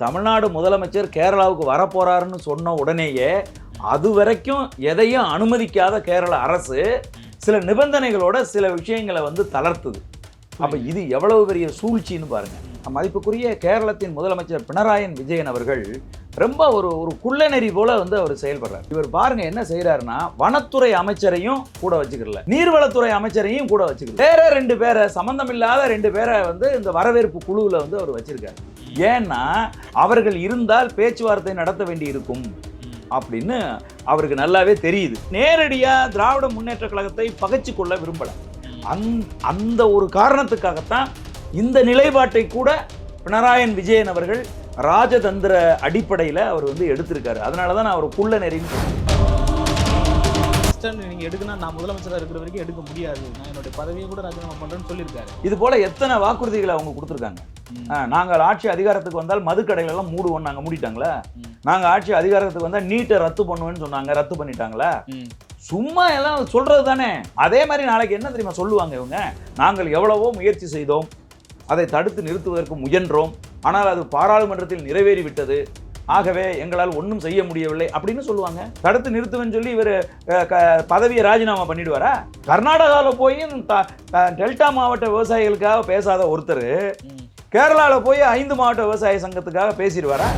தமிழ்நாடு முதலமைச்சர் கேரளாவுக்கு வரப்போறாருன்னு சொன்ன உடனேயே அது வரைக்கும் எதையும் அனுமதிக்காத கேரள அரசு சில நிபந்தனைகளோட சில விஷயங்களை வந்து தளர்த்துது. அப்ப இது எவ்வளவு பெரிய சூழ்ச்சின்னு பாருங்க. மதிப்புக்குரிய கேரளத்தின் முதலமைச்சர் பினராயன் விஜயன் அவர்கள் ரொம்ப ஒரு ஒரு குள்ளநெறி போல வந்து அவர் செயல்படுறார். இவர் பாருங்க என்ன செய்யறாருன்னா வனத்துறை அமைச்சரையும் கூட வச்சுக்கல நீர்வளத்துறை அமைச்சரையும் கூட வச்சுக்கல வேற ரெண்டு பேரை சம்பந்தமில்லாத ரெண்டு பேரை வந்து இந்த வரவேற்பு குழுவில் வந்து அவர் வச்சிருக்காரு. ஏன்னா அவர்கள் இருந்தால் பேச்சுவார்த்தை நடத்த வேண்டி இருக்கும் அப்படின்னு அவருக்கு நல்லாவே தெரியுது. நேரடியாக திராவிட முன்னேற்ற கழகத்தை பகைச்சு கொள்ள விரும்பல. அந் அந்த ஒரு காரணத்துக்காகத்தான் இந்த நிலைப்பாட்டை கூட பினராயன் விஜயன் அவர்கள் ராஜதந்திர அடிப்படையில் அவர் வந்து எடுத்திருக்காரு. அதனால தான் நான் அவர் குள்ள நெறின்னு சொல்றேன். ஸ்டாண்ட் நீங்க எடுக்கணும் நான் முதலமைச்சரா இருக்கிற வரைக்கும் எடுக்க முடியாது. நான் என்னுடைய பதவியை கூட ராஜினாமா பண்றேன்னு சொல்லியிருக்காரு. இது போல எத்தனை வாக்குறுதிகளை அவங்க கொடுத்துருக்காங்க. நாங்கள் ஆட்சி அதிகாரத்துக்கு வந்தால் மதுக்கடைகள் எல்லாம் மூடுவோம் நாங்கள் மூடிட்டாங்களா. நாங்கள் ஆட்சி அதிகாரத்துக்கு வந்தால் நீட்டை ரத்து பண்ணுவேன்னு சொன்னாங்க ரத்து பண்ணிட்டாங்களா. சும்மா எல்லாம் சொல்றது தானே அதே மாதிரி நாளைக்கு என்ன தெரியுமா சொல்லுவாங்க இவங்க? நாங்கள் எவ்வளவோ முயற்சி செய்தோம் அதை தடுத்து நிறுத்துவதற்கு முயன்றோம். ஆனால் அது பாராளுமன்றத்தில் நிறைவேறிவிட்டது. ஆகவே எங்களால் ஒன்றும் செய்ய முடியவில்லை அப்படின்னு சொல்லுவாங்க. தடுத்து நிறுத்துவேன்னு சொல்லி இவர் பதவியை ராஜினாமா பண்ணிடுவாரா? கர்நாடகாவில் போய் டெல்டா மாவட்ட விவசாயிகளுக்காக பேசாத ஒருத்தர். கேரளாவில் போய் ஐந்து மாவட்ட விவசாய சங்கத்துக்காக பேசிடுவாரா?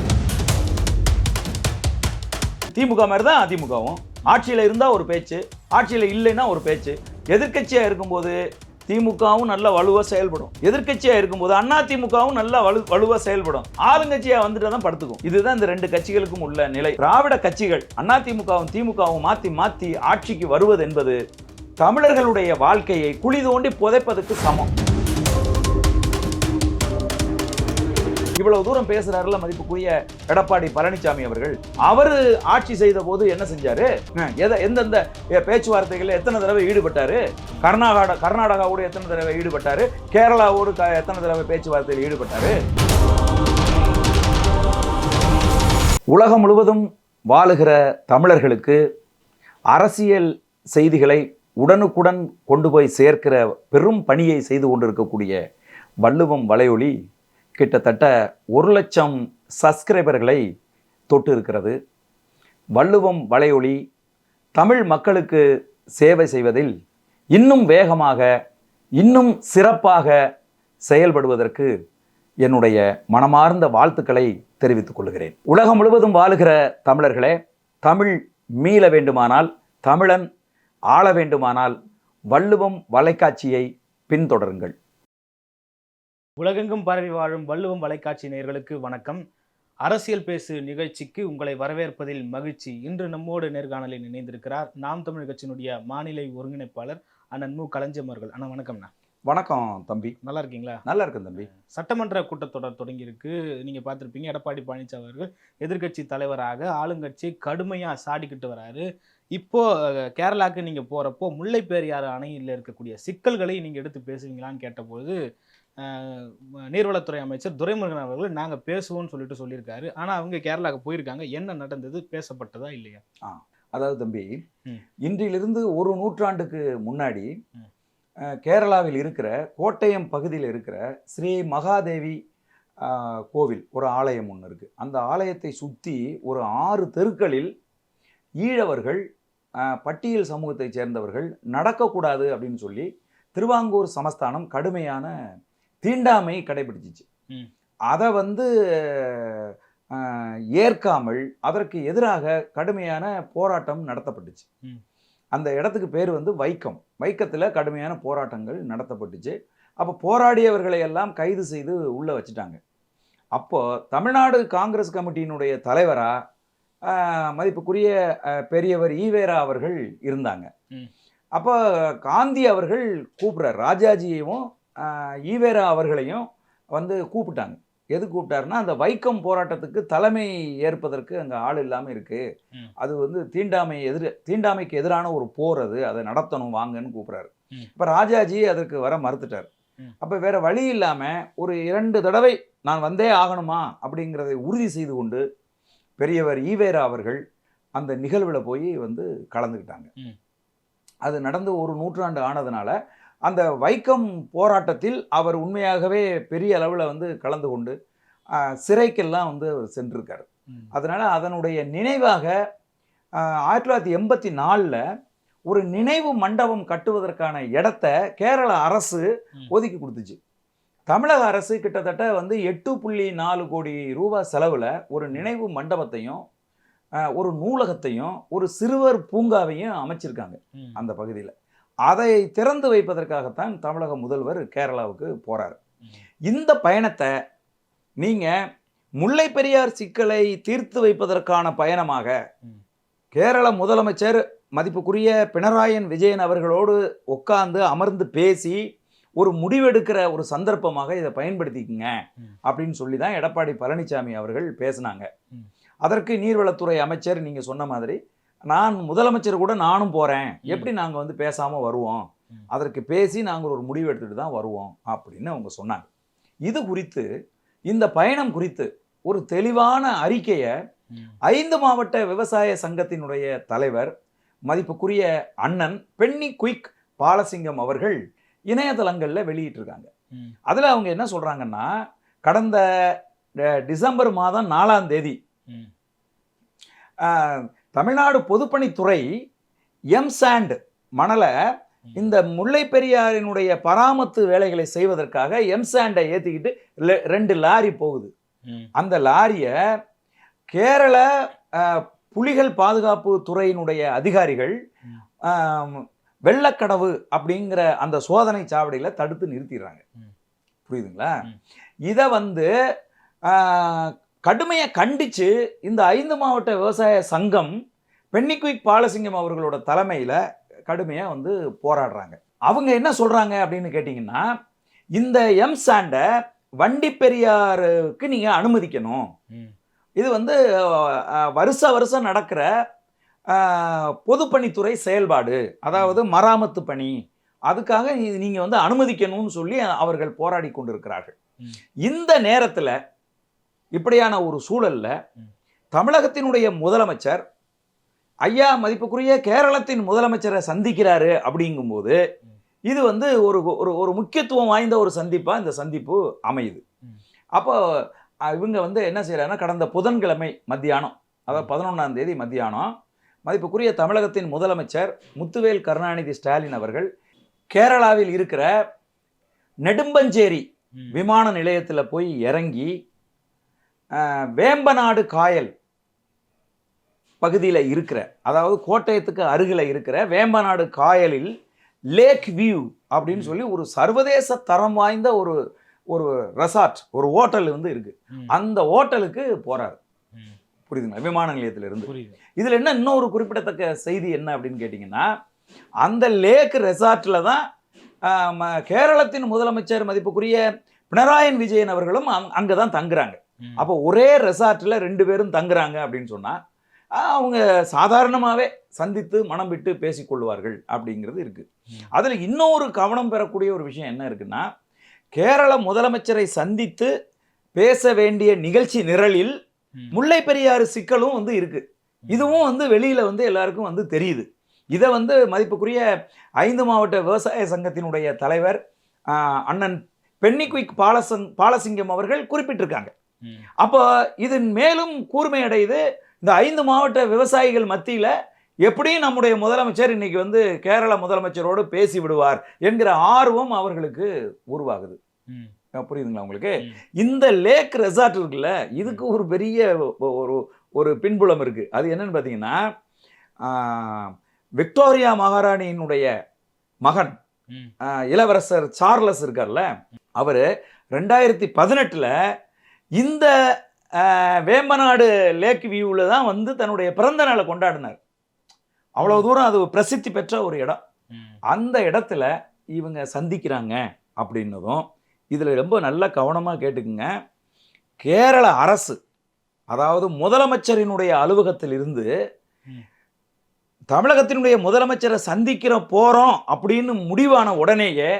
திமுக மாதிரி தான் அதிமுகவும். ஆட்சியில் இருந்தால் ஒரு பேச்சு ஆட்சியில் இல்லைன்னா ஒரு பேச்சு. எதிர்க்கட்சியாக இருக்கும்போது திமுகவும் நல்ல வலுவாக செயல்படும். எதிர்க்கட்சியாக இருக்கும்போது அண்ணா திமுகவும் நல்ல வலு வலுவாக செயல்படும். ஆளுங்கட்சியாக வந்துட்டு தான் படுத்துக்கும். இதுதான் இந்த ரெண்டு கட்சிகளுக்கும் உள்ள நிலை. திராவிட கட்சிகள் அண்ணா திமுகவும் திமுகவும் மாற்றி மாற்றி ஆட்சிக்கு வருவது என்பது தமிழர்களுடைய வாழ்க்கையை குழி தோண்டி புதைப்பதற்கு சமம். இவ்வளவு தூரம் பேசுறாருல மதிப்புக்குரிய எடப்பாடி பழனிசாமி அவர்கள். அவர் ஆட்சி செய்த போது என்ன செஞ்சாரு? எந்தெந்த பேச்சுவார்த்தைகள்ல எத்தனை தடவை ஈடுபட்டாரு? கர்நாடகா கர்நாடகாவோடு எத்தனை தடவை ஈடுபட்டாரு? கேரளாவோடு எத்தனை தடவை பேச்சுவார்த்தையில் ஈடுபட்டாரு? உலகம் முழுவதும் வாழுகிற தமிழர்களுக்கு அரசியல் செய்திகளை உடனுக்குடன் கொண்டு போய் சேர்க்கிற பெரும் பணியை செய்து கொண்டிருக்கக்கூடிய வள்ளுவம் வலையொலி கிட்டத்தட்ட ஒரு லட்சம் சப்ஸ்கிரைபர்களை தொட்டு இருக்கிறது. வள்ளுவம் வலையொலி தமிழ் மக்களுக்கு சேவை செய்வதில் இன்னும் வேகமாக இன்னும் சிறப்பாக செயல்படுவதற்கு என்னுடைய மனமார்ந்த வாழ்த்துக்களை தெரிவித்துக் கொள்கிறேன். உலகம் முழுவதும் வாழுகிற தமிழர்களே தமிழ் மீள வேண்டுமானால் தமிழன் ஆள வேண்டுமானால் வள்ளுவம் வலைக்காட்சியை பின்தொடருங்கள். உலகெங்கும் பரவி வாழும் வள்ளுவம் வலைக்காட்சி நேயர்களுக்கு வணக்கம். அரசியல் பேசு நிகழ்ச்சிக்கு உங்களை வரவேற்பதில் மகிழ்ச்சி. இன்று நம்மோடு நேர்காணலில் இணைந்திருக்கிறார் நாம் தமிழ் கட்சியினுடைய மாநில ஒருங்கிணைப்பாளர் அண்ணன் மு. களஞ்சியம் அவர்கள். அண்ணா வணக்கம்ண்ணா. வணக்கம் தம்பி. நல்லா இருக்கீங்களா? நல்லா இருக்கும் தம்பி. சட்டமன்ற கூட்டத்தொடர் தொடங்கியிருக்கு. நீங்க பார்த்திருப்பீங்க எடப்பாடி பழனிசாமி அவர்கள் எதிர்க்கட்சி தலைவராக ஆளுங்கட்சி கடுமையா சாடிக்கிட்டு வராரு. இப்போ அஹ், கேரளாக்கு நீங்க போறப்போ முல்லை பெரியாறு அணையில் இருக்கக்கூடிய சிக்கல்களை நீங்க எடுத்து பேசுவீங்களான்னு கேட்டபோது நீர்வளத்துறை அமைச்சர் துரைமுருகன் அவர்கள் நாங்க பேசுவோம்னு சொல்லிட்டு சொல்லியிருக்காரு. ஆனா அவங்க கேரளாக்கு போயிருக்காங்க. என்ன நடந்தது? பேசப்பட்டதா இல்லையா? அதாவது தம்பி. இன்றிலிருந்து ஒரு நூற்றாண்டுக்கு முன்னாடி கேரளாவில் இருக்கிற கோட்டயம் பகுதியில் இருக்கிற ஸ்ரீ மகாதேவி கோவில் ஒரு ஆலயம் ஒன்று இருக்குது அந்த ஆலயத்தை சுற்றி ஒரு ஆறு தெருக்களில் ஈழவர்கள் பட்டியல் சமூகத்தைச் சேர்ந்தவர்கள் நடக்கக்கூடாது அப்படின்னு சொல்லி திருவாங்கூர் சமஸ்தானம் கடுமையான தீண்டாமை கடைபிடிச்சிச்சு. அதை வந்து ஏற்காமல் அதற்கு எதிராக கடுமையான போராட்டம் நடத்தப்பட்டுச்சு. அந்த இடத்துக்கு பேர் வந்து வைக்கம். வைக்கத்தில் கடுமையான போராட்டங்கள் நடத்தப்பட்டுச்சு. அப்போ போராடியவர்களை எல்லாம் கைது செய்து உள்ளே வச்சுட்டாங்க. அப்போ தமிழ்நாடு காங்கிரஸ் கமிட்டியினுடைய தலைவராக மதிப்புக்குரிய பெரியவர் ஈவேரா அவர்கள் இருந்தாங்க. அப்போ காந்தி அவர்கள் கூப்பிட்றார். ராஜாஜியையும் ஈவேரா அவர்களையும் வந்து கூப்பிட்டாங்க எது கூப்பிட்டாருன்னா அந்த வைக்கம் போராட்டத்துக்கு தலைமை ஏற்பதற்கு அங்கே ஆள் இல்லாமல் இருக்குது. அது வந்து தீண்டாமை எதிர தீண்டாமைக்கு எதிரான ஒரு போர் அது அதை நடத்தணும் வாங்கன்னு கூப்பிட்றாரு. இப்போ ராஜாஜி அதற்கு வர மறுத்துட்டார். அப்போ வேற வழி இல்லாமல் ஒரு இரண்டு தடவை நான் வந்தே ஆகணுமா அப்படிங்கிறதை உறுதி செய்து கொண்டு பெரியவர் ஈவேரா அவர்கள் அந்த நிகழ்வில் போய் வந்து கலந்துக்கிட்டாங்க. அது நடந்து ஒரு நூற்றாண்டு ஆனதுனால அந்த வைக்கம் போராட்டத்தில் அவர் உண்மையாகவே பெரிய அளவில் வந்து கலந்து கொண்டு சிறைக்கெல்லாம் வந்து அவர் சென்றிருக்காரு. அதனால அதனுடைய நினைவாக ஆயிரத்தி தொள்ளாயிரத்தி எண்பத்தி நாலில் ஒரு நினைவு மண்டபம் கட்டுவதற்கான இடத்த கேரள அரசு. ஒதுக்கி கொடுத்துச்சு தமிழக அரசு கிட்டத்தட்ட வந்து எட்டு புள்ளி நாலு கோடி ரூபாய் செலவில் ஒரு நினைவு மண்டபத்தையும் ஒரு நூலகத்தையும் ஒரு சிறுவர் பூங்காவையும் அமைச்சிருக்காங்க. அந்த பகுதியில் அதை திறந்து வைப்பதற்காகத்தான் தமிழக முதல்வர் கேரளாவுக்கு போறாரு ம். இந்த பயணத்தை நீங்க முல்லை பெரியார் சிக்கலை தீர்த்து வைப்பதற்கான பயணமாக. கேரள முதலமைச்சர் மதிப்புக்குரிய பினராயன் விஜயன் அவர்களோடு உட்கார்ந்து அமர்ந்து பேசி ஒரு முடிவெடுக்கிற ஒரு சந்தர்ப்பமாக இதை பயன்படுத்திக்கங்க. அப்படின்னு சொல்லி தான் எடப்பாடி பழனிசாமி அவர்கள் பேசினாங்க. அதற்கு நீர்வளத்துறை அமைச்சர் நீங்க சொன்ன மாதிரி நான் முதலமைச்சர் கூட நானும் போறேன் எப்படி நாங்க வந்து பேசாம வருவோம். அதற்கு பேசி நாங்கள் ஒரு முடிவு எடுத்துட்டு தான் வருவோம் அப்படின்னு அவங்க சொன்னாங்க இது குறித்து இந்த பயணம் குறித்து ஒரு தெளிவான அறிக்கையை. ஐந்து மாவட்ட விவசாய சங்கத்தினுடைய தலைவர் மதிப்புக்குரிய அண்ணன் பென்னி குயிக் பாலசிங்கம் அவர்கள் இணையதளங்களில் வெளியிட்டிருக்காங்க. அதில் அவங்க என்ன சொல்கிறாங்கன்னா கடந்த டிசம்பர் மாதம் நாலாம் தேதி தமிழ்நாடு பொதுப்பணித்துறை எம்சாண்ட் மணலை இந்த முல்லை பெரியாரினுடைய பராமத்து வேலைகளை செய்வதற்காக எம்சாண்டை ஏற்றிக்கிட்டு ரெண்டு லாரி போகுது. அந்த லாரியை கேரள புலிகள் பாதுகாப்பு துறையினுடைய அதிகாரிகள் வெள்ளக்கடவு அப்படிங்கிற அந்த சோதனை சாவடியில் தடுத்து நிறுத்திடுறாங்க. புரியுதுங்களா. இதை வந்து கடுமையை கண்டிச்சு இந்த ஐந்து மாவட்ட விவசாய சங்கம் பென்னிக்குயிக் பாலசிங்கம் அவர்களோட தலைமையில் கடுமையாக வந்து போராடுறாங்க. அவங்க என்ன சொல்கிறாங்க அப்படின்னு கேட்டிங்கன்னா இந்த எம் சாண்டை வண்டி பெரியாருக்கு நீங்கள் அனுமதிக்கணும். இது வந்து வருஷ வருஷம் நடக்கிற பொதுப்பணித்துறை செயல்பாடு. அதாவது மராமத்து பணி. அதுக்காக நீங்கள் வந்து அனுமதிக்கணும்னு சொல்லி அவர்கள் போராடி கொண்டிருக்கிறார்கள். இந்த நேரத்தில் இப்படியான ஒரு சூழல்ல. தமிழகத்தினுடைய முதலமைச்சர் ஐயா மதிப்புக்குரிய கேரளத்தின் முதலமைச்சரை சந்திக்கிறாரு அப்படிங்கும்போது. இது வந்து ஒரு ஒரு ஒரு முக்கியத்துவம் வாய்ந்த ஒரு சந்திப்பா இந்த சந்திப்பு அமையுது. அப்போ இவங்க வந்து என்ன செய்யறாங்கன்னா கடந்த புதன்கிழமை மத்தியானம் அதாவது பதினொன்றாம் தேதி மத்தியானம் மதிப்புக்குரிய தமிழகத்தின் முதலமைச்சர் முத்துவேல் கருணாநிதி ஸ்டாலின் அவர்கள் கேரளாவில் இருக்கிற நெடும்பஞ்சேரி. விமான நிலையத்தில் போய் இறங்கி வேம்பநாடு காயல் பகுதியில் இருக்கிற அதாவது கோட்டயத்துக்கு அருகில் இருக்கிற வேம்பநாடு காயலில் லேக் வியூ அப்படின்னு சொல்லி ஒரு சர்வதேச தரம் வாய்ந்த ஒரு ஒரு ரெசார்ட் ஒரு ஹோட்டல் வந்து இருக்கு. அந்த ஹோட்டலுக்கு போறாரு. புரியுதுங்களா விமான நிலையத்திலிருந்து புரியுது இதுல என்ன இன்னொரு குறிப்பிடத்தக்க செய்தி என்ன அப்படின்னு கேட்டிங்கன்னா அந்த லேக் ரெசார்ட்ல தான் கேரளத்தின் முதலமைச்சர் மதிப்புக்குரிய பினராயன் விஜயன் அவர்களும் அங் அங்கே தான் தங்குறாங்க. அப்போ ஒரே ரெசார்ட்ல ரெண்டு பேரும் தங்குறாங்க அப்படின்னு சொன்னா ஆஹ், அவங்க சாதாரணமாகவே சந்தித்து மனம் விட்டு பேசிக்கொள்வார்கள் அப்படிங்கிறது இருக்கு ம். அதுல இன்னொரு கவனம் பெறக்கூடிய ஒரு விஷயம் என்ன இருக்குன்னா கேரள முதலமைச்சரை சந்தித்து பேச வேண்டிய நிகழ்ச்சி நிரலில். முல்லை பெரியாறு சிக்கலும் வந்து இருக்கு இதுவும் வந்து வெளியில வந்து எல்லாருக்கும் வந்து தெரியுது இதை வந்து மதிப்புக்குரிய ஐந்து மாவட்ட விவசாய சங்கத்தினுடைய தலைவர் அண்ணன் பென்னிகுயிக் பாலசங் பாலசிங்கம் அவர்கள் குறிப்பிட்டிருக்காங்க. அப்போ இது மேலும் கூர்மையடையுது. இந்த ஐந்து மாவட்ட விவசாயிகள் மத்தியில எப்படியும் நம்முடைய முதலமைச்சர் இன்னைக்கு வந்து கேரள முதலமைச்சரோடு பேசி விடுவார் என்கிற ஆர்வம் அவர்களுக்கு உருவாகுது. புரியுதுங்களா உங்களுக்கு. இந்த லேக் ரெசார்ட் இருக்குல்ல இதுக்கு ஒரு பெரிய ஒரு ஒரு பின்புலம் இருக்கு. அது என்னன்னு பார்த்தீங்கன்னா விக்டோரியா மகாராணியினுடைய மகன் இளவரசர் சார்லஸ் இருக்கார்ல அவர் ரெண்டாயிரத்தி பதினெட்டில் இந்த வேம்பநாடு லேக் வியூவில் தான் வந்து தன்னுடைய பிறந்த நாளை கொண்டாடினார் அவ்வளோ தூரம் அது பிரசித்தி பெற்ற ஒரு இடம். அந்த இடத்துல இவங்க சந்திக்கிறாங்க அப்படின்னதும் இதில் ரொம்ப நல்ல கவனமாக கேட்டுக்குங்க கேரள அரசு அதாவது முதலமைச்சரினுடைய அலுவலகத்தில் இருந்து ம். தமிழகத்தினுடைய முதலமைச்சரை சந்திக்கிற போகிறோம் அப்படின்னு முடிவான உடனேயே.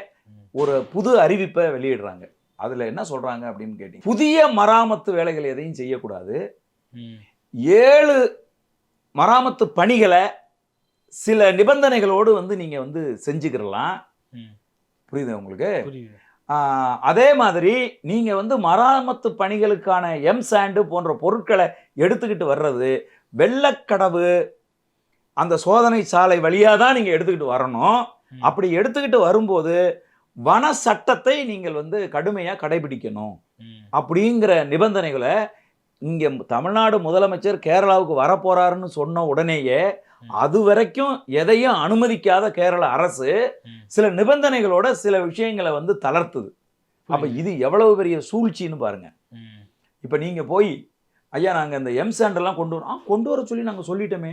ஒரு புது அறிவிப்பை வெளியிடுறாங்க அதில் என்ன சொல்கிறாங்க அப்படின்னு கேட்டீங்க புதிய மராமத்து வேலைகள் எதையும் செய்யக்கூடாது. ஏழு மராமத்து பணிகளை சில நிபந்தனைகளோடு வந்து நீங்கள் வந்து செஞ்சுக்கிறலாம். புரியுது உங்களுக்கு அதே மாதிரி நீங்க வந்து மராமத்து பணிகளுக்கான எம் சாண்டு போன்ற பொருட்களை எடுத்துக்கிட்டு வர்றது வெள்ளக்கடவு அந்த சோதனை சாலை வழியா தான் நீங்க எடுத்துக்கிட்டு வரணும். அப்படி எடுத்துக்கிட்டு வரும்போது வன சட்டத்தை நீங்கள் வந்து கடுமையா கடைபிடிக்கணும். அப்படிங்கிற நிபந்தனைகளை இங்க தமிழ்நாடு முதலமைச்சர் கேரளாவுக்கு வரப்போறாருன்னு சொன்ன உடனேயே. அது வரைக்கும் எதையும் அனுமதிக்காத கேரள அரசு. சில நிபந்தனைகளோட சில விஷயங்களை வந்து தளர்த்துது அப்ப. இது எவ்வளவு பெரிய சூழ்ச்சின்னு பாருங்க. இப்ப நீங்க போய் ஐயா நாங்க இந்த எம் சாண்டெல்லாம் கொண்டு வரோம் ஆ, கொண்டு வர சொல்லி நாங்க சொல்லிட்டோமே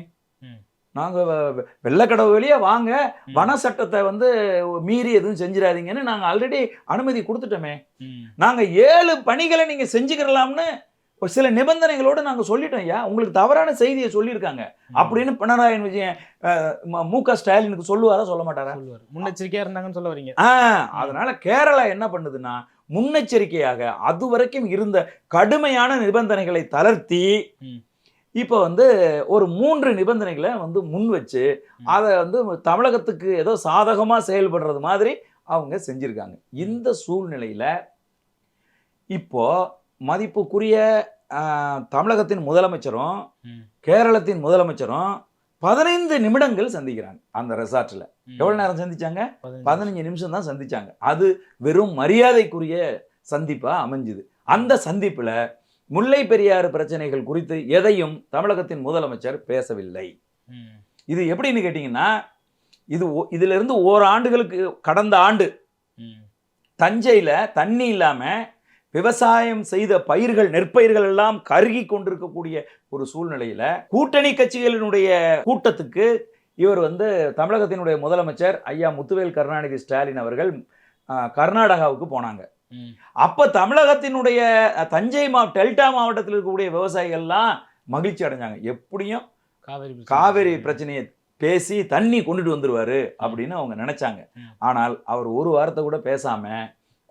ம். நாங்க வெ- வெ- வெள்ளக்கடவு வெளியே வாங்க. வன சட்டத்தை வந்து மீறி எதுவும் செஞ்சிடாதீங்கன்னு நாங்க ஆல்ரெடி அனுமதி கொடுத்துட்டோமே ம். நாங்க ஏழு பணிகளை நீங்க செஞ்சுக்கிறலாம்னு ஒரு சில நிபந்தனைகளோட நாங்க சொல்லிட்டோம் ஐயா உங்களுக்கு தவறான செய்தியை சொல்லியிருக்காங்க அப்படின்னு பினராயி விஜயன் ம- க ஸ்டாலினுக்கு சொல்லுவாரா சொல்ல மாட்டாரா சொல்லுவாரு முன்னெச்சரிக்கையா இருந்தாங்கன்னு சொல்ல வரீங்க ஆ, அதனால கேரளா என்ன பண்ணுதுன்னா முன்னெச்சரிக்கையாக அது வரைக்கும் இருந்த கடுமையான நிபந்தனைகளை தளர்த்தி. இப்போ வந்து ஒரு மூன்று நிபந்தனைகளை வந்து முன் வச்சு. அதை வந்து தமிழகத்துக்கு ஏதோ சாதகமா செயல்படுறது மாதிரி அவங்க செஞ்சிருக்காங்க இந்த சூழ்நிலையில இப்போ மதிப்புக்குரிய தமிழகத்தின் முதலமைச்சரும். கேரளத்தின் முதலமைச்சரும் பதினைந்து நிமிடங்கள் சந்திக்கிறாங்க அந்த ரெசார்ட்ல ம். எவ்வளவு நேரம் சந்திச்சாங்க பதினஞ்சு. நிமிஷம் தான் சந்திச்சாங்க அது வெறும் மரியாதைக்குரிய சந்திப்பா அமைஞ்சுது அந்த சந்திப்புல முல்லை பெரியாறு பிரச்சனைகள் குறித்து எதையும் தமிழகத்தின் முதலமைச்சர் பேசவில்லை. இது எப்படின்னு கேட்டிங்கன்னா இது இதுல இருந்து ஓராண்டுகளுக்கு கடந்த ஆண்டு. தஞ்சையில தண்ணி இல்லாம விவசாயம் செய்த பயிர்கள் நெற்பயிர்கள் எல்லாம் கருகி கொண்டிருக்கக்கூடிய ஒரு சூழ்நிலையில கூட்டணி கட்சிகளினுடைய கூட்டத்துக்கு இவர் வந்து தமிழகத்தினுடைய முதலமைச்சர் ஐயா முத்துவேல் கருணாநிதி ஸ்டாலின் அவர்கள் கர்நாடகாவுக்கு போனாங்க. அப்ப தமிழகத்தினுடைய தஞ்சை மா டெல்டா மாவட்டத்தில் இருக்கக்கூடிய விவசாயிகள்லாம் மகிழ்ச்சி அடைஞ்சாங்க. எப்படியும் காவேரி. காவிரி பிரச்சனையை பேசி தண்ணி கொண்டுட்டு வந்துருவாரு அப்படின்னு அவங்க நினைச்சாங்க. ஆனால் அவர் ஒரு வாரத்தை கூட பேசாம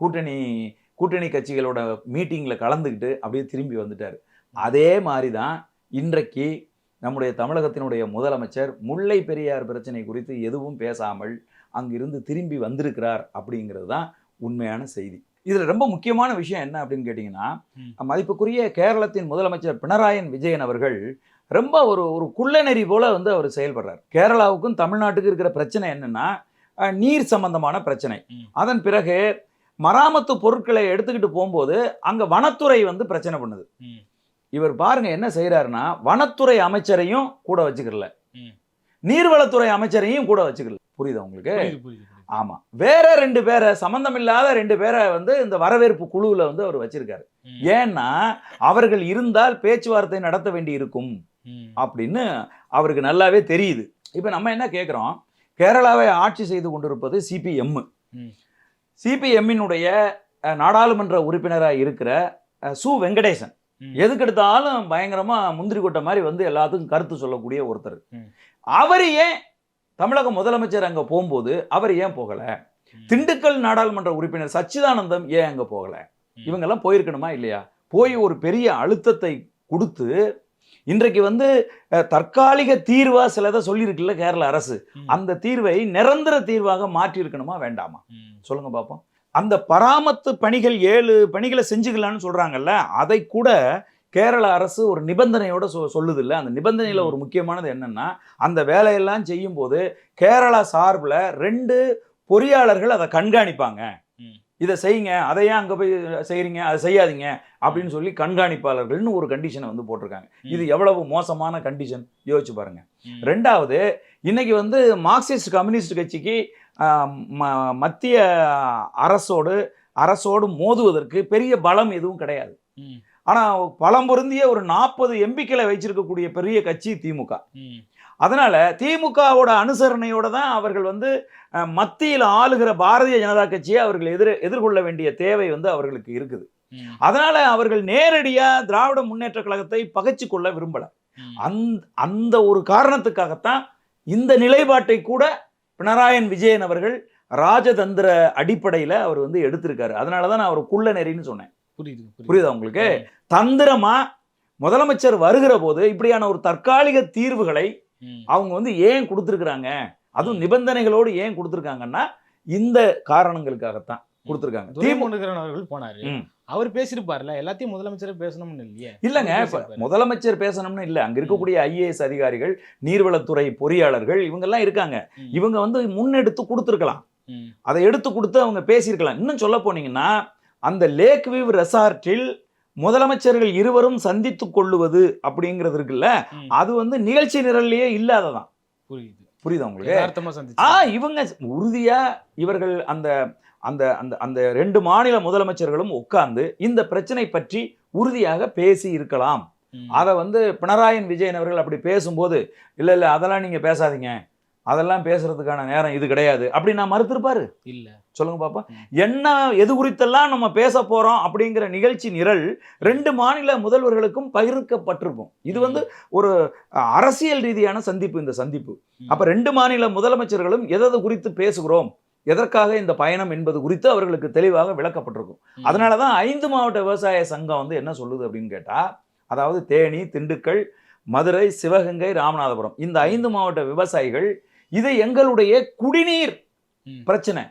கூட்டணி கூட்டணி கட்சிகளோட மீட்டிங்ல கலந்துக்கிட்டு அப்படியே திரும்பி வந்துட்டார். அதே மாதிரி தான் இன்றைக்கு நம்முடைய தமிழகத்தினுடைய முதலமைச்சர் முல்லை பெரியார் பிரச்சனை குறித்து எதுவும் பேசாமல் அங்கிருந்து திரும்பி வந்திருக்கிறார் அப்படிங்கிறது தான் உண்மையான செய்தி. இதுல ரொம்ப முக்கியமான விஷயம் என்ன அப்படின்னு கேட்டிங்கன்னா. மதிப்புக்குரிய கேரளத்தின் முதலமைச்சர் பினராயன் விஜயன் அவர்கள் ரொம்ப ஒரு ஒரு குள்ளநெறி போல வந்து அவர் செயல்படுறார் கேரளாவுக்கும் தமிழ்நாட்டுக்கும் இருக்கிற பிரச்சனை என்னன்னா நீர் சம்பந்தமான பிரச்சனை. அதன் பிறகு மராமத்து பொருட்களை எடுத்துக்கிட்டு போகும்போது அங்க வனத்துறை வந்து பிரச்சனை பண்ணுது. இவர் பாருங்க என்ன செய்யறாருன்னா வனத்துறை அமைச்சரையும் கூட வச்சுக்கல ம். நீர்வளத்துறை அமைச்சரையும் கூட வச்சுக்கல புரியுதா உங்களுக்கு புரியுது, புரியுது, புரியுது. ஆமா வேற ரெண்டு பேரை சம்பந்தமில்லாத ரெண்டு பேரை வந்து இந்த வரவேற்பு குழுவுல வந்து அவர் வச்சிருக்காரு. ஏன்னா அவர்கள் இருந்தால் பேச்சுவார்த்தை நடத்த வேண்டி இருக்கும். அப்படின்னு அவருக்கு நல்லாவே தெரியுது இப்போ நம்ம என்ன கேட்குறோம் கேரளாவை ஆட்சி செய்து கொண்டிருப்பது சிபிஎம். சிபிஎம்மினுடைய நாடாளுமன்ற உறுப்பினராக இருக்கிற சு வெங்கடேசன் ம். எதுக்கெடுத்தாலும் பயங்கரமா முந்திரி கொட்டை மாதிரி வந்து எல்லாத்துக்கும் கருத்து சொல்லக்கூடிய ஒருத்தர். அவர் ஏன் தமிழக முதலமைச்சர் அங்க போகும்போது அவர் ஏன் போகல. திண்டுக்கல் நாடாளுமன்ற உறுப்பினர் சச்சிதானந்தம் ஏன் அங்க போகல. இவங்கெல்லாம் போயிருக்கணுமா இல்லையா போய் ஒரு பெரிய அழுத்தத்தை கொடுத்து இன்றைக்கு வந்து தற்காலிக தீர்வா சிலதை சொல்லியிருக்குல்ல கேரள அரசு. அந்த தீர்வை நிரந்தர தீர்வாக மாற்றி இருக்கணுமா வேண்டாமா. சொல்லுங்க பார்ப்போம் அந்த பராமத்து பணிகள் ஏழு பணிகளை செஞ்சுக்கலாம்னு சொல்றாங்கல்ல அதை கூட கேரள அரசு ஒரு நிபந்தனையோட சொ சொல்லுது இல்ல அந்த நிபந்தனையில. ஒரு முக்கியமானது என்னன்னா அந்த வேலையெல்லாம் செய்யும் போது கேரளா சார்பில் ரெண்டு பொறியாளர்கள் அதை கண்காணிப்பாங்க. இதை செய்யுங்க அதை ஏன் அங்கே போய் செய்கிறீங்க அதை செய்யாதீங்க அப்படின்னு சொல்லி கண்காணிப்பாளர்கள்னு ஒரு கண்டிஷனை வந்து போட்டிருக்காங்க. இது எவ்வளவு மோசமான கண்டிஷன் யோசிச்சு பாருங்க. ரெண்டாவது இன்னைக்கு வந்து மார்க்சிஸ்ட் கம்யூனிஸ்ட் கட்சிக்கு மத்திய அரசோடு அரசோடு மோதுவதற்கு பெரிய பலம் எதுவும் கிடையாது ம். ஆனா பலம் பொருந்திய ஒரு நாற்பது எம்பிக்களை வச்சிருக்கக்கூடிய பெரிய கட்சி திமுக. அதனால திமுகவோட அனுசரணையோட தான் அவர்கள் வந்து மத்தியில் ஆளுகிற பாரதிய ஜனதா கட்சியை அவர்கள் எதிர் எதிர்கொள்ள வேண்டிய தேவை வந்து அவர்களுக்கு இருக்குது. அதனால அவர்கள் நேரடியா திராவிட முன்னேற்ற கழகத்தை பகைச்சு கொள்ள விரும்பல ம். அந்த அந்த ஒரு காரணத்துக்காகத்தான் இந்த நிலைப்பாட்டை கூட பினராயன் விஜயன் அவர்கள் ராஜதந்திர அடிப்படையில அவர் வந்து எடுத்திருக்காரு அதனால தான் நான் அவர் குள்ள நெறின்னு சொன்னேன் புரியுது புரியுது. உங்களுக்கு. தந்திரமா முதலமைச்சர் வருகிற போது இப்படியான ஒரு தற்காலிக தீர்வுகளை. அவங்க வந்து ஏன் கொடுத்துருக்குறாங்க? அதுவும் நிபந்தனைகளோடு ஏன் கொடுத்துருக்காங்கன்னா இந்த காரணங்களுக்காகத்தான் கொடுத்துருக்காங்க. துரைமுருகன் அவர்கள் போனாரு. அவர் பேசியிருப்பார்ல எல்லாத்தையும் முதலமைச்சரே பேசணும்னு இல்லையே? இல்லைங்க. முதலமைச்சர் பேசணும்னு இல்ல. அங்க இருக்கக்கூடிய ஐஏஎஸ் அதிகாரிகள் நீர்வளத்துறை பொறியாளர்கள் இவங்க எல்லாம் இருக்காங்க. இவங்க வந்து முன்னெடுத்து கொடுத்துருக்கலாம். அதை எடுத்து கொடுத்து அவங்க பேசியிருக்கலாம். இன்னும் சொல்ல போனீங்கன்னா அந்த லேக் வியூ ரெசார்ட்டில் முதலமைச்சர்கள் இருவரும் சந்தித்துக் கொள்ளுவது அப்படிங்கிறது இருக்குல்ல. அது வந்து நிகழ்ச்சி நிரல்லையே இல்லாததான். புரியுது. புரியுதா உங்களுக்கு? ஆ இவங்க உறுதியா இவர்கள் அந்த அந்த அந்த அந்த ரெண்டு மாநில முதலமைச்சர்களும் உட்கார்ந்து இந்த பிரச்சனை பற்றி உறுதியாக பேசி இருக்கலாம். அதை வந்து பினராயன் விஜயன் அவர்கள் அப்படி பேசும்போது இல்ல இல்ல அதெல்லாம் நீங்க பேசாதீங்க. அதெல்லாம் பேசுறதுக்கான நேரம் இது கிடையாது. அப்படி நான் மறுத்திருப்பாரு. இல்ல. சொல்லுங்க பாப்பா. என்ன எது குறித்தெல்லாம் நம்ம பேச போறோம் அப்படிங்கிற நிகழ்ச்சி நிரல் ரெண்டு மாநில முதல்வர்களுக்கும் பகிர்க்கப்பட்டிருக்கும். இது வந்து ஒரு அரசியல் ரீதியான சந்திப்பு இந்த சந்திப்பு. அப்ப ரெண்டு மாநில முதலமைச்சர்களும் எதது குறித்து பேசுகிறோம்? எதற்காக இந்த பயணம் என்பது குறித்து அவர்களுக்கு தெளிவாக விளக்கப்பட்டிருக்கும். அதனால தான் ஐந்து மாவட்ட விவசாய சங்கம் வந்து என்ன சொல்லுது அப்படின்னு கேட்டா அதாவது தேனி திண்டுக்கல் மதுரை சிவகங்கை ராமநாதபுரம். இந்த ஐந்து மாவட்ட விவசாயிகள் இது எங்களுடைய குடிநீர். பிரச்சனை.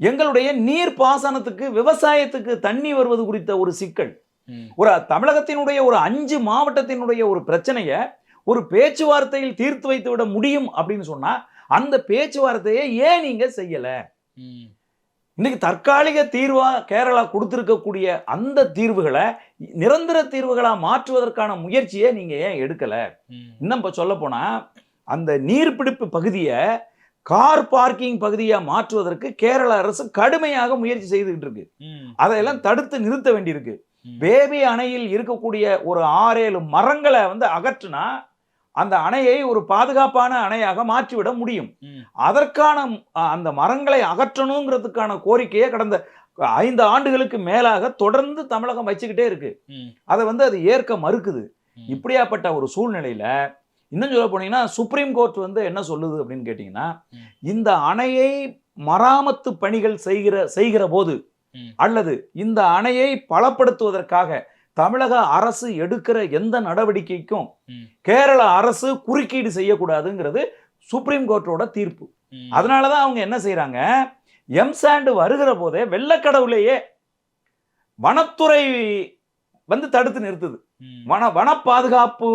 எங்களுடைய நீர் பாசனத்துக்கு விவசாயத்துக்கு தண்ணி வருவது குறித்த ஒரு சிக்கல். ஒரு தமிழகத்தினுடைய ஒரு அஞ்சு மாவட்டத்தினுடைய ஒரு பிரச்சனையை ஒரு பேச்சுவார்த்தையில் தீர்த்து வைத்து விட முடியும் அப்படின்னு சொன்னா அந்த பேச்சுவார்த்தையை ஏன் நீங்க செய்யல. இன்னைக்கு தற்காலிக தீர்வா கேரளா கொடுத்திருக்கக்கூடிய அந்த தீர்வுகளை நிரந்தர தீர்வுகளா மாற்றுவதற்கான முயற்சியை நீங்க ஏன் எடுக்கல. இன்னும் இப்போ சொல்ல போனா அந்த நீர்பிடிப்பு பகுதியை கார் பார்க்கிங் பகுதியா மாற்றுவதற்கு கேரள அரசு கடுமையாக முயற்சி செய்துகிட்டு இருக்கு. அதையெல்லாம் தடுத்து நிறுத்த வேண்டியிருக்கு. பேபி அணையில் இருக்கக்கூடிய ஒரு ஆறேழு மரங்களை வந்து அகற்றுனா அந்த அணையை ஒரு பாதுகாப்பான அணையாக மாற்றிவிட முடியும். அதற்கான அந்த மரங்களை அகற்றணுங்கிறதுக்கான கோரிக்கையை கடந்த ஐந்து ஆண்டுகளுக்கு மேலாக தொடர்ந்து தமிழகம் வச்சுக்கிட்டே இருக்கு. அதை வந்து அது ஏற்க மறுக்குது. இப்படியாப்பட்ட ஒரு சூழ்நிலையில இன்னும் சொல்ல போனீங்கன்னா சுப்ரீம் கோர்ட் வந்து என்ன சொல்லுது அப்படின்னு கேட்டீங்கன்னா. இந்த அணையை மராமத்து பணிகள் செய்கிற செய்கிற போது. அல்லது இந்த அணையை பலப்படுத்துவதற்காக தமிழக அரசு எடுக்கிற எந்த நடவடிக்கைக்கும். கேரள அரசு குறுக்கீடு செய்யக்கூடாதுங்கிறது சுப்ரீம் கோர்ட்டோட தீர்ப்பு. அதனாலதான் அவங்க என்ன செய்றாங்க எம்சாண்டு வருகிற போதே வெள்ளக்கடவுலேயே வனத்துறை வந்து தடுத்து நிறுத்துது. வன வன பாதுகாப்பு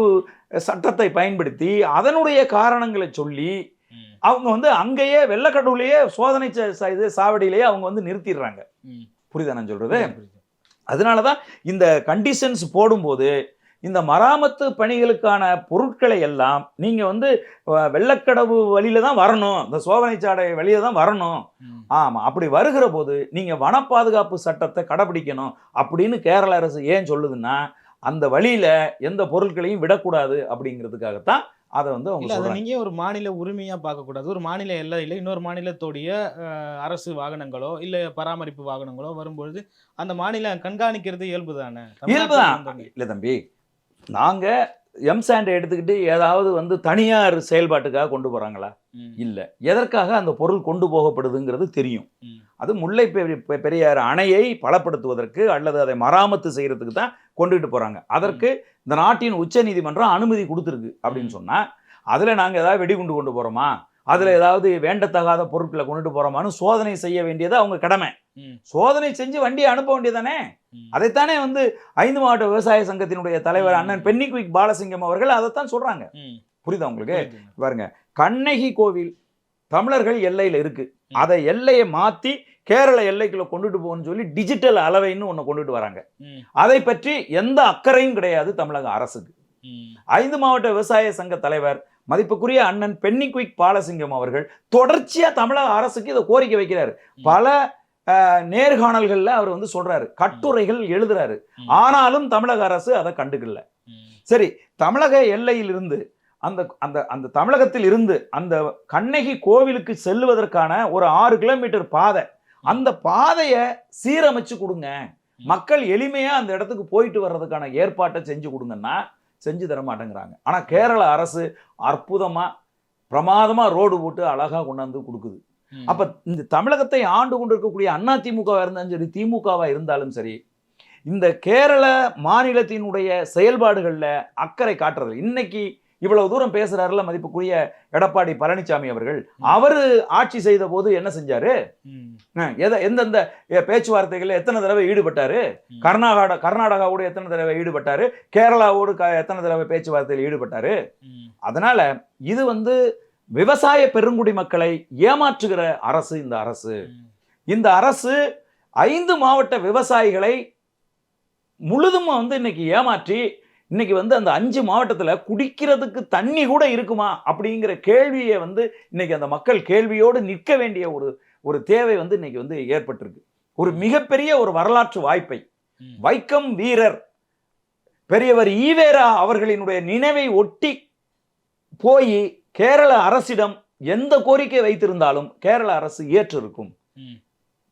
சட்டத்தை பயன்படுத்தி அதனுடைய காரணங்களை சொல்லி. அவங்க வந்து அங்கேயே வெள்ளக்கடவுலேயே சோதனை இது சாவடியிலேயே அவங்க வந்து நிறுத்திடுறாங்க. புரியுதா நான் சொல்றது. அதனால தான் இந்த கண்டிஷன்ஸ் போடும்போது இந்த மராமத்து பணிகளுக்கான பொருட்களை எல்லாம் நீங்க வந்து வெள்ளக்கடவு வழியில தான் வரணும் இந்த சோதனை சாலை வழியில தான் வரணும். ஆமா அப்படி வருகிற போது நீங்க வன பாதுகாப்பு சட்டத்தை கடைபிடிக்கணும் அப்படின்னு கேரள அரசு ஏன் சொல்லுதுன்னா அந்த வழியில எந்த பொருட்களையும் விடக்கூடாது அப்படிங்கிறதுக்காகத்தான் அதை வந்து அவங்க இல்ல அதை சொல்றாங்க. நீங்க ஒரு மாநில உரிமையா பார்க்க கூடாது. ஒரு மாநில எல்லையில இன்னொரு மாநிலத்தோடைய அரசு வாகனங்களோ இல்ல பராமரிப்பு வாகனங்களோ வரும்பொழுது அந்த மாநிலம் கண்காணிக்கிறது இயல்பு தானே இயல்புதான். இல்ல தம்பி எம்சாண்டை எடுத்துக்கிட்டு ஏதாவது வந்து தனியார் செயல்பாட்டுக்காக கொண்டு போறாங்களா? இல்ல. எதற்காக அந்த பொருள் கொண்டு போகப்படுதுங்கிறது தெரியும். அது முல்லை பெரி- பெ- பெரியாறு அணையை பலப்படுத்துவதற்கு அல்லது அதை மராமத்து செய்யறதுக்கு தான் கொண்டுகிட்டு போறாங்க. அதற்கு இந்த நாட்டின் உச்ச நீதிமன்றம் அனுமதி கொடுத்துருக்கு அப்படின்னு ம். சொன்னா அதுல நாங்க ஏதாவது வெடிகுண்டு கொண்டு போறோமா? அதுல ஏதாவது வேண்டத்தகாத பொருட்களை கொண்டுட்டு போறோமான்னு சோதனை செய்ய வேண்டியது அவங்க கடமை. சோதனை செஞ்சு வண்டியை அனுப்ப வேண்டியதானே அதைத்தானே வந்து ஐந்து மாவட்ட விவசாய சங்கத்தினுடைய தலைவர். அண்ணன் பென்னிக்குவிக் பாலசிங்கம் அவர்கள் அதைத்தான் சொல்றாங்க. புரியுதா உங்களுக்கு? பாருங்க. கண்ணகி கோவில் தமிழர்கள் எல்லையில இருக்கு. அதை எல்லையை மாத்தி கேரள எல்லைக்குள்ள கொண்டுட்டு போகணும்னு சொல்லி டிஜிட்டல் அளவைன்னு ஒண்ணு கொண்டுட்டு வராங்க. அதை பற்றி எந்த அக்கறையும் கிடையாது தமிழக அரசுக்கு. ஐந்து மாவட்ட விவசாய சங்க தலைவர் மதிப்புக்குரிய அண்ணன் பென்னிக்குயிக் பாலசிங்கம் அவர்கள் தொடர்ச்சியா தமிழக அரசுக்கு இதை கோரிக்கை வைக்கிறாரு. பல நேர்காணல்கள்ல அவர் வந்து சொல்றாரு. கட்டுரைகள் எழுதுறாரு. ஆனாலும் தமிழக அரசு அதை கண்டுக்கல. சரி தமிழக எல்லையிலிருந்து அந்த அந்த அந்த தமிழகத்தில் இருந்து அந்த கண்ணகி கோவிலுக்கு செல்லுவதற்கான ஒரு ஆறு கிலோமீட்டர் பாதை அந்த பாதையை சீரமைச்சு கொடுங்க. மக்கள் எளிமையா அந்த இடத்துக்கு போயிட்டு வர்றதுக்கான ஏற்பாட்டை செஞ்சு கொடுங்கன்னா செஞ்சு தர மாட்டேங்கிறாங்க. ஆனா கேரள அரசு அற்புதமா பிரமாதமா ரோடு போட்டு அழகா கொண்டாந்து கொடுக்குது. அப்ப இந்த தமிழகத்தை ஆண்டு கொண்டு இருக்கக்கூடிய அண்ணா திமுகவா இருந்தாலும் சரி திமுகவா இருந்தாலும் சரி இந்த கேரள மாநிலத்தினுடைய செயல்பாடுகள்ல அக்கறை காட்டுறது இன்னைக்கு இவ்வளவு தூரம் பேசுறாருல மதிப்புக்குரிய எடப்பாடி பழனிசாமி அவர்கள். அவரு ஆட்சி செய்த போது என்ன செஞ்சாரு? எத எந்தெந்த பேச்சுவார்த்தைகள்ல எத்தனை தடவை ஈடுபட்டாரு. கர்நாடகா கர்நாடகாவோடு எத்தனை தடவை ஈடுபட்டாரு? கேரளாவோடு எத்தனை தடவை பேச்சுவார்த்தையில் ஈடுபட்டாரு? அதனால இது வந்து விவசாய பெருங்குடி மக்களை ஏமாற்றுகிற அரசு இந்த அரசு. இந்த அரசு ஐந்து மாவட்ட விவசாயிகளை முழுதும் வந்து இன்னைக்கு ஏமாற்றி இன்னைக்கு வந்து அந்த அஞ்சு மாவட்டத்துல குடிக்கிறதுக்கு தண்ணி கூட இருக்குமா அப்படிங்கிற கேள்வியை வந்து இன்னைக்கு அந்த மக்கள் கேள்வியோடு நிற்க வேண்டிய ஒரு ஒரு தேவை வந்து இன்னைக்கு வந்து ஏற்பட்டிருக்கு ஒரு மிகப்பெரிய ஒரு வரலாற்று வாய்ப்பை. வைக்கம் வீரர் பெரியவர் ஈவேரா அவர்களினுடைய நினைவை ஒட்டி போய் கேரள அரசிடம் எந்த கோரிக்கை வைத்திருந்தாலும் கேரள அரசு ஏற்றிருக்கும்.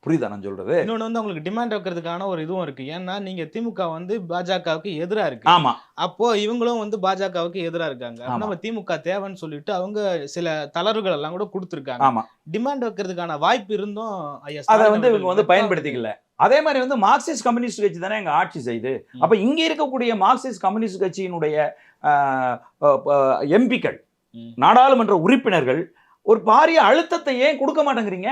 புரியுதா நான் சொல்றது இன்னொன்னு வந்து உங்களுக்கு டிமாண்ட் வைக்கிறதுக்கான ஒரு இதுவும் இருக்கு ஏன்னா நீங்க திமுக வந்து பாஜகவுக்கு எதிரா இருக்கு ஆமா அப்போ இவங்களும் வந்து பாஜகவுக்கு எதிரா இருக்காங்க. நம்ம திமுக தேவைன்னு சொல்லிட்டு அவங்க சில தளர்வுகள் எல்லாம் கூட கொடுத்துருக்காங்க ஆமா டிமாண்ட் வைக்கிறதுக்கான வாய்ப்பு இருந்தும் அதை வந்து இவங்க வந்து. பயன்படுத்திக்கல அதே மாதிரி வந்து மார்க்சிஸ்ட் கம்யூனிஸ்ட் கட்சி தானே எங்க ஆட்சி செய்து ம். அப்ப இங்க இருக்கக்கூடிய மார்க்சிஸ்ட் கம்யூனிஸ்ட் கட்சியினுடைய எம்பிக்கள். நாடாளுமன்ற உறுப்பினர்கள் ஒரு பாரிய அழுத்தத்தை ஏன் கொடுக்க மாட்டேங்கிறீங்க?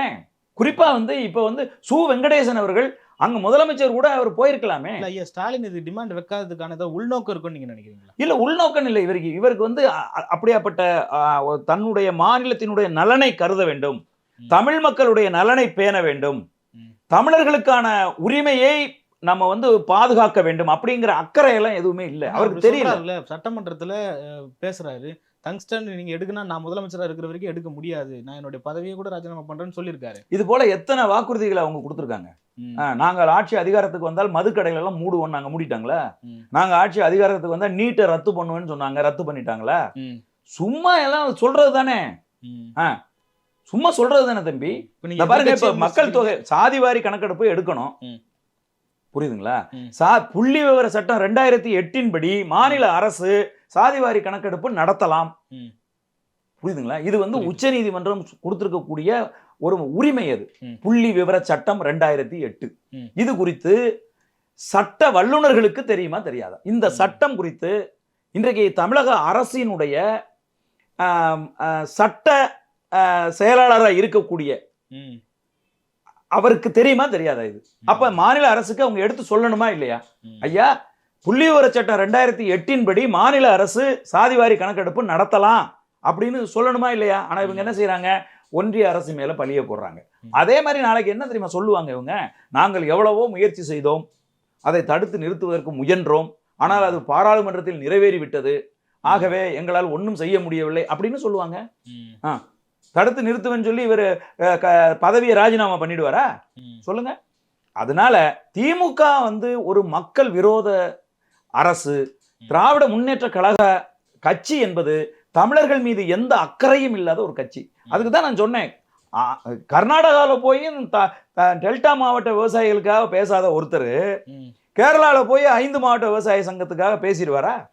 குறிப்பா வந்து இப்ப வந்து சு. வெங்கடேசன் அவர்கள் அங்க முதலமைச்சர் கூட அவர் போயிருக்கலாமே. இல்ல ஐயா ஸ்டாலின் இது டிமாண்ட் வைக்காததுக்கான ஏதோ உள்நோக்கம் இருக்கும்னு நீங்க நினைக்கிறீங்களா? இல்ல உள்நோக்கம் இல்லை. இவருக்கு இவருக்கு வந்து அப்படியாப்பட்ட தன்னுடைய மாநிலத்தினுடைய நலனை கருத வேண்டும். தமிழ் மக்களுடைய நலனை பேண வேண்டும். தமிழர்களுக்கான உரிமையை நம்ம வந்து பாதுகாக்க வேண்டும் அப்படிங்கிற அக்கறை எல்லாம் எதுவுமே இல்லை. அவருக்கு அவரு தெரியல. சட்டமன்றத்துல பேசுறாரு. டங்ஸ்டன் நீங்க எடுக்கணும் நான் முதலமைச்சரா இருக்கிற வரைக்கும் எடுக்க முடியாது. நான் என்னுடைய பதவியை கூட ராஜினாமா பண்றேன்னு சொல்லியிருக்காரு. இது போல எத்தனை வாக்குறுதிகளை அவங்க கொடுத்துருக்காங்க? நாங்கள் ஆட்சி அதிகாரத்துக்கு வந்தால் மதுக்கடைகள் எல்லாம் மூடுவோம் நாங்க மூடிட்டாங்களா? நாங்க ஆட்சி அதிகாரத்துக்கு வந்தா நீட்டை ரத்து பண்ணுவேன்னு சொன்னாங்க. ரத்து பண்ணிட்டாங்களா? சும்மா எல்லாம் சொல்றது தானே. சும்மா சொல்றது தானே தம்பி? இந்த பாருங்க இப்ப மக்கள் தொகை சாதிவாரி கணக்கெடுப்பு எடுக்கணும். புரியுதுங்களா. சா புள்ளி விவர சட்டம் ரெண்டாயிரத்தி எட்டின் படி மாநில அரசு சாதிவாரி கணக்கெடுப்பு நடத்தலாம். புரியுதுங்களா இது வந்து. உச்ச நீதிமன்றம் கொடுத்திருக்கக்கூடிய ஒரு உரிமை அது. புள்ளி விவர சட்டம் ரெண்டாயிரத்தி எட்டு. இது குறித்து சட்ட வல்லுநர்களுக்கு தெரியுமா தெரியாதா இந்த. சட்டம் குறித்து இன்றைக்கு தமிழக அரசினுடைய சட்ட செயலாளராக இருக்கக்கூடிய அவருக்கு தெரியுமா தெரியாதா இது அப்ப மாநில அரசுக்கு அவங்க எடுத்து சொல்லணுமா இல்லையா. ஐயா புள்ளி விவர சட்டம் ரெண்டாயிரத்தி எட்டின் படி மாநில அரசு சாதிவாரி கணக்கெடுப்பு நடத்தலாம் அப்படின்னு சொல்லணுமா இல்லையா? ஆனா இவங்க என்ன செய்றாங்க? ஒன்றிய அரசு மேல பழிய போடுறாங்க. அதே மாதிரி நாளைக்கு என்ன தெரியுமா சொல்லுவாங்க இவங்க? நாங்கள் எவ்வளவோ முயற்சி செய்தோம். அதை தடுத்து நிறுத்துவதற்கு முயன்றோம். ஆனால் அது பாராளுமன்றத்தில் நிறைவேறி விட்டது ஆகவே எங்களால் ஒன்றும் செய்ய முடியவில்லை அப்படின்னு சொல்லுவாங்க. ம், தடுத்து நிறுத்துவேன்னு சொல்லி இவர் பதவியை ராஜினாமா பண்ணிடுவாரா. சொல்லுங்க. அதனால திமுக வந்து ஒரு மக்கள் விரோத அரசு திராவிட முன்னேற்ற கழக கட்சி என்பது தமிழர்கள் மீது எந்த அக்கறையும் இல்லாத ஒரு கட்சி. அதுக்கு தான் நான் சொன்னேன். கர்நாடகாவில் போய் டெல்டா மாவட்ட விவசாயிகளுக்காக பேசாத ஒருத்தர் கேரளாவில் போய் ஐந்து மாவட்ட விவசாய சங்கத்துக்காக பேசிடுவாரா.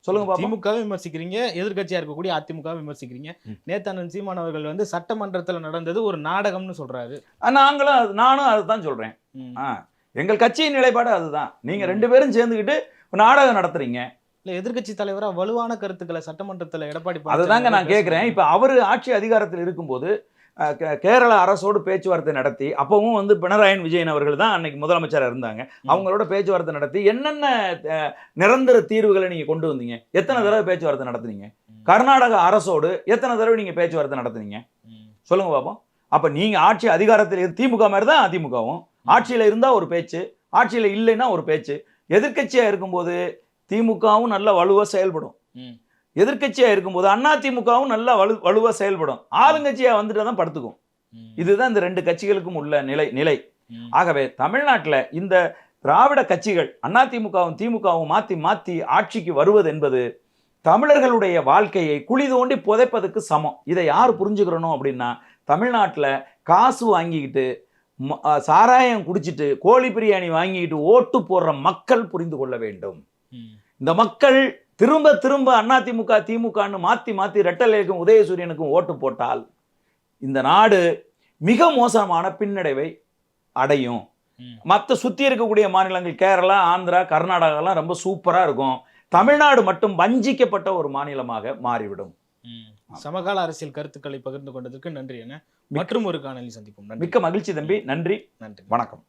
சொல்லுங்க பாப்போம். திமுகவை விமர்சிக்கிறீங்க எதிர்க்கட்சியா இருக்கக்கூடிய அதிமுக விமர்சிக்கிறீங்க. நேத்தானன் சீமான் அவர்கள் வந்து சட்டமன்றத்துல நடந்தது ஒரு நாடகம்னு சொல்றாரு. நாங்களும் அது- நானும் அதுதான் சொல்றேன். எங்கள் கட்சியின் நிலைப்பாடு அதுதான். நீங்க ரெண்டு பேரும் சேர்ந்துக்கிட்டு நாடகம் நடத்துறீங்க. இல்ல எதிர்க்கட்சி தலைவரா வலுவான கருத்துக்களை சட்டமன்றத்துல எடப்பாடி அதுதாங்க நான் கேட்குறேன் இப்போ அவர் ஆட்சி அதிகாரத்தில் இருக்கும்போது கேரள அரசோடு பேச்சுவார்த்தை நடத்தி அப்பவும் வந்து பினராயன் விஜயன் அவர்கள் தான் அன்னைக்கு முதலமைச்சராக இருந்தாங்க. அவங்களோட பேச்சுவார்த்தை நடத்தி என்னென்ன நிரந்தர தீர்வுகளை நீங்க கொண்டு வந்தீங்க? எத்தனை தடவை பேச்சுவார்த்தை நடத்துனீங்க. கர்நாடக அரசோடு எத்தனை தடவை நீங்க பேச்சுவார்த்தை நடத்துனீங்க. சொல்லுங்க பாப்போம். அப்ப நீங்க ஆட்சி அதிகாரத்தில் திமுக மாதிரி தான் அதிமுகவும் ஆட்சியில இருந்தா ஒரு பேச்சு ஆட்சியில இல்லைன்னா ஒரு பேச்சு. எதிர்க்கட்சியா இருக்கும்போது திமுகவும் நல்ல வலுவா செயல்படும் ம். எதிர்க்கட்சியா இருக்கும்போது அண்ணா திமுகவும் நல்லா வலு வலுவா செயல்படும் ஆளுங்கட்சியா வந்துட்டு தான் படுத்துக்கும். இதுதான் இந்த ரெண்டு கட்சிகளுக்கும் உள்ள நிலை நிலை. ஆகவே தமிழ்நாட்டுல இந்த திராவிட கட்சிகள் அதிமுகவும் திமுகவும் மாத்தி மாத்தி ஆட்சிக்கு வருவது என்பது தமிழர்களுடைய வாழ்க்கையை குழி தோண்டி புதைப்பதற்கு சமம் இதை யார் புரிஞ்சுக்கிறணும் அப்படின்னா தமிழ்நாட்டுல காசு வாங்கிக்கிட்டு சாராயம் குடிச்சிட்டு கோழி பிரியாணி வாங்கிக்கிட்டு ஓட்டு போடுற மக்கள் புரிந்து கொள்ள வேண்டும். இந்த மக்கள் திரும்ப திரும்ப அதிமுக திமுகன்னு மாத்தி மாத்தி ரெட்டலைக்கும் உதயசூரியனுக்கும் ஓட்டு போட்டால் இந்த நாடு மிக மோசமான பின்னடைவை அடையும். மற்ற சுத்தி இருக்கக்கூடிய மாநிலங்கள் கேரளா ஆந்திரா கர்நாடகாலாம் ரொம்ப சூப்பரா இருக்கும் தமிழ்நாடு மட்டும் வஞ்சிக்கப்பட்ட ஒரு மாநிலமாக மாறிவிடும். சமகால அரசியல் கருத்துக்களை பகிர்ந்து கொண்டதற்கு நன்றி என மற்றும் ஒரு காணொலி சந்திப்போம். மிக்க மகிழ்ச்சி தம்பி. நன்றி. நன்றி. வணக்கம்.